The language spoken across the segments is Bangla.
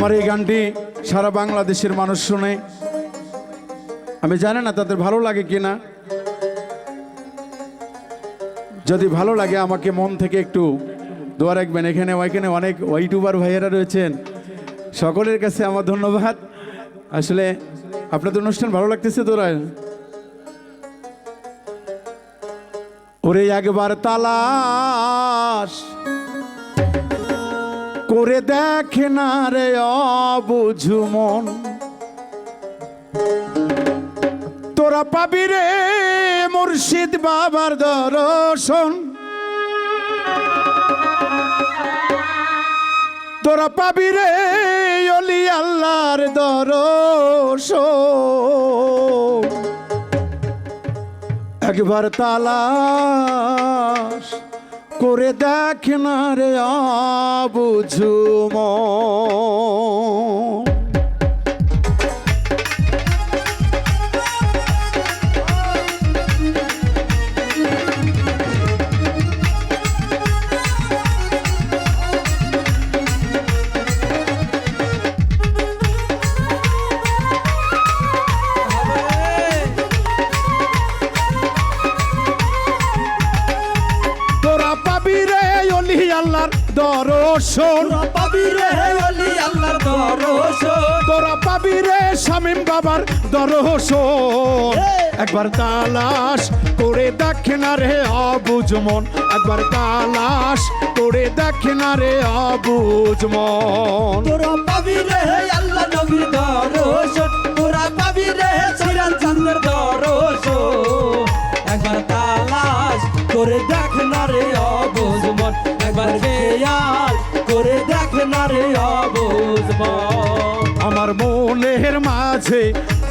আমার এই গানটি সারা বাংলাদেশের মানুষ শুনে। আমি জানি না তাদের ভালো লাগে কি না। যদি ভালো লাগে আমাকে মন থেকে একটু দোয়া রাখবেন। এখানে ওইখানে অনেক ইউটিউবার ভাইয়েরা রয়েছেন। সকলের কাছে আমার ধন্যবাদ। আসলে আপনাদের অনুষ্ঠান ভালো লাগতেছে তোরা ওরে একবার তালাশ। করে দেখে না রে অবুঝু মন। তোরা পাবি রে মুর্শিদ বাবার দর্শন। তোরা পাবি রে অলি আল্লাহর দর্শন। একবার তালাশ করে দেখ না রে আবুঝুম দর্শন। তোরা পাবি রে অলি আল্লাহর দর্শন। তোরা পাবি রে শামিম বাবার দর্শন। একবার তালাশ করে দেখ না রে অবুজমন একবার তালাশ করে দেখ না রে অবুজমন তোরা পাবি রে আল্লাহ নবীর দর্শন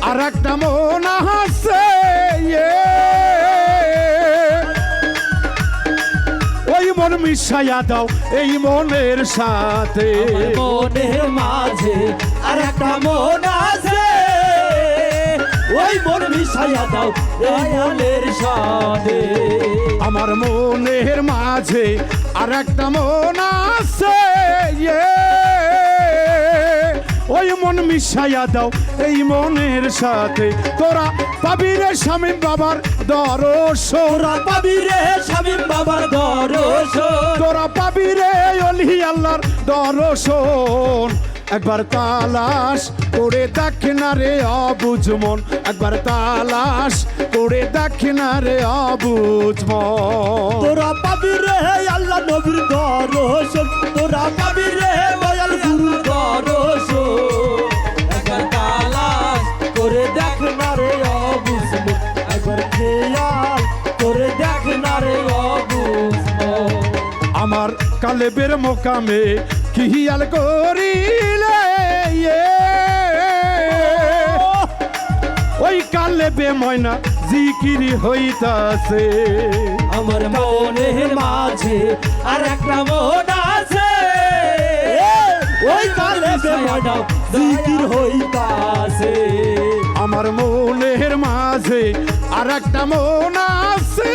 আর একটা মন আছে ওই মন মিশাইয়া দাও এই মনের সাথে। মনের মাঝে আর একটা মন আছে। ওই মন মিশাইয়া দাও এই মনের সাথে। আমার মনের মাঝে আর একটা মন আছে ওই মন মিশাইয়া দাও, এই মনের সাথে। তোরা পাবি রে স্বামী বাবার দর্শন তোরা পাবি রে স্বামীর বাবার দর্শন তোরা পাবি রে অলি আল্লাহর দর্শন একবার তালাশ করে দেখ না রে মন। একবার তালাশ করে দেখ রে মন। তোরা পাবি রে আল্লাহ নবীর দর্শন তোরা পাবি রে দেখ না রে অবুঝ মন। আমার কালেবের মোকামে কিহিয়াল করিলে? ওই কালেবে ময়না জিকিরি হইতাছে। আমার মনের মাঝে আর একটা মন আছে। ওই কালে বেমানাও জিকির হইতাছে। আমার মনের মাঝে আর একটা মন আছে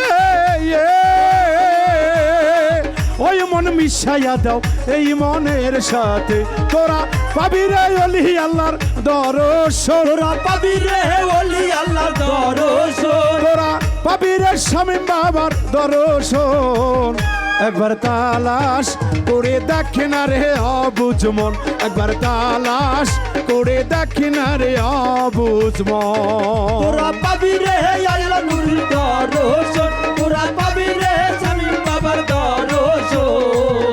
ওই মন মিশাইয়া দাও, এই মনের সাথে। তোরা পাবি রে অলি আল্লাহর দর্শন তোরা পাবি রে অলি আল্লাহর দর্শন তোরা পাবি রে স্বামী বাবার দর্শন একবার তালাশ করে দেখ না রে অবুঝ মন। একবার তালাশ করে দেখ না রে অবুঝ মন। তোরা পাবি রে আল্লাহ নুরির দর্শন তোরা পাবি রে স্বামী বাবার দর্শন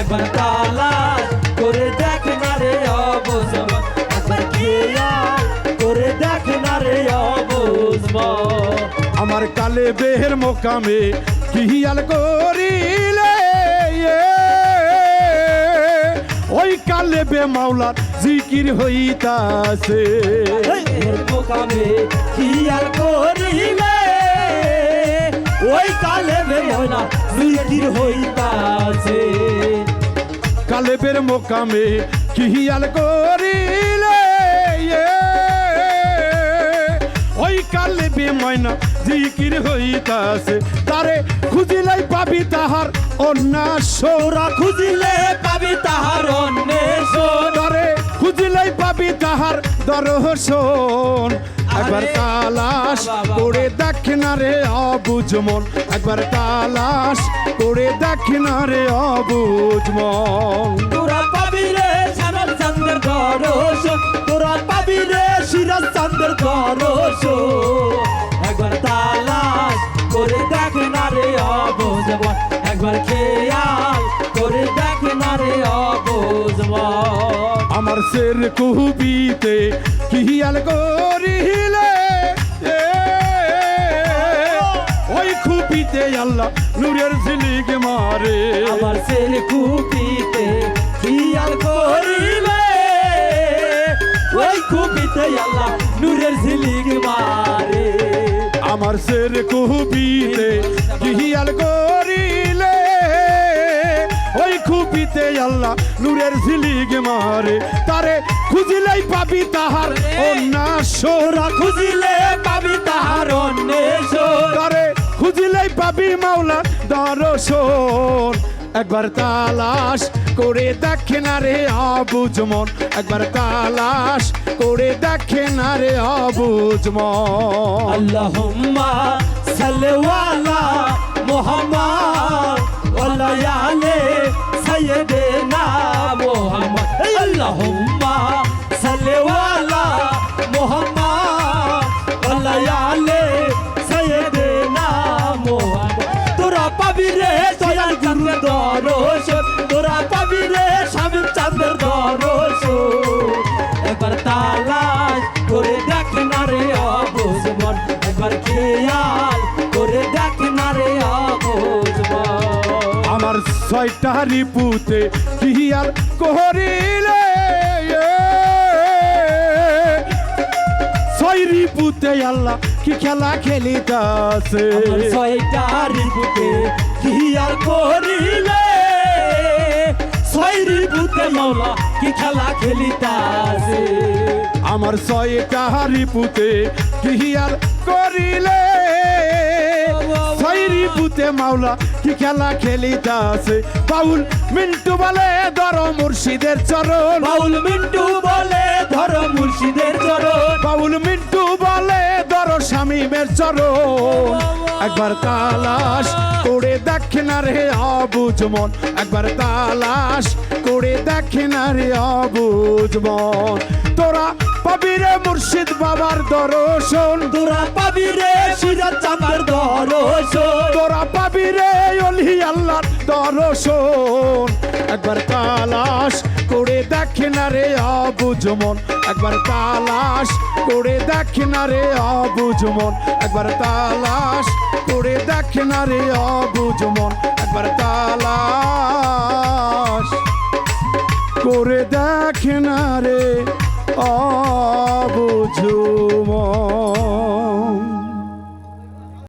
একবার তালাশ করে দেখ না রে অবুঝমন একবার খেয়াল করে দেখ না রে অবুঝমন আমার কালে বেহের মোকামে কিহিয়াল করিলে বে মাওলার জিকির হইতাছে। খেয়াল করিলে ওই কালে জিকির হইতাছে। কালেবের মোকামে কিহিয়াল করিলে? ওই কালেবে ময়না জিকির হইতাছে। তারে খুঁজিলাই পাবি তাহার অন্যাস তোরা দর্শন। একবার তালাশ করে দেখ না রে অবুঝ মন। একবার তালাশ করে দেখ না রে অবুঝ মন। তোরা পাবি রে শ্যামল চন্দ্র দর্শন। তোরা পাবি রে সিরাজ চন্দ্র দর্শন। অবুঝবন আমার সের কুবিতে কিয়াল করিলে ওই খুবিতে আল্লাহ নূরের ঝিলিক মারে। আমার সের কুপিতে খেয়াল করিলে ওই কুপিতে আল্লাহ নূরের ঝিলিক মারে। আমার সের কুবিতে কিয়াল করিলে ওই খুবিতে আল্লাহ নূরের ঝিলিক মারে তারে খুঁজিলেই পাবি তাহার অন্যাসর খুঁজিলে পাবি তাহার তারে খুঁজিলেই পাবি মাওলা দর্শন। একবার তালাশ করে দেখে না রে অবুঝ মন একবার তালাশ করে দেখে না রে অবুঝ মন আল্লাহুম্মা সাল্লাল্লাহু মুহাম্মদ ওয়া আলে সাইয়্যিদিনা মুহাম্মদ। আল্লাহুম্মা। আমার ছয়টা রিপুতে কিয়াল করিলে ছয় রিপুতে আল্লাহ কি খেলা খেলিতাছে। আমার ছয়টা রিপুতে খেয়াল করিলে ছয় রিপুতে মৌলা কি খেলা খেলিতাছে। আমার ছয়টা রিপুতে কিয়াল করিলে ছয় রিপুতে মাওলা কি খেলা খেলিতাছে বাউল মিন্টু বলে ধর মুর্শিদের চরণ। বাউল মিন্টু বলে ধর মুর্শিদের চরণ। বাউল মিন্টু বলে ধর স্বামীমের চরণ। একবার তালাশ করে দেখ না রে অবুঝ মন একবার তালাশ করে দেখ না রে অবুঝ মন তোরা পাবি রে মুর্শিদ বাবার দর্শন। তোরা পাবি রে সিরাজ চাঁদের দর্শন তোরা পাবি রে অলি আল্লাহর দর্শন। একবার তালাশ করে দেখ না রে অবুঝ মন একবার তালাশ করে দেখ না রে অবুঝ মন একবার তালাশ করে দেখ না রে অবুঝ মন একবার তালাশ করে দেখ না রে অবুঝ মন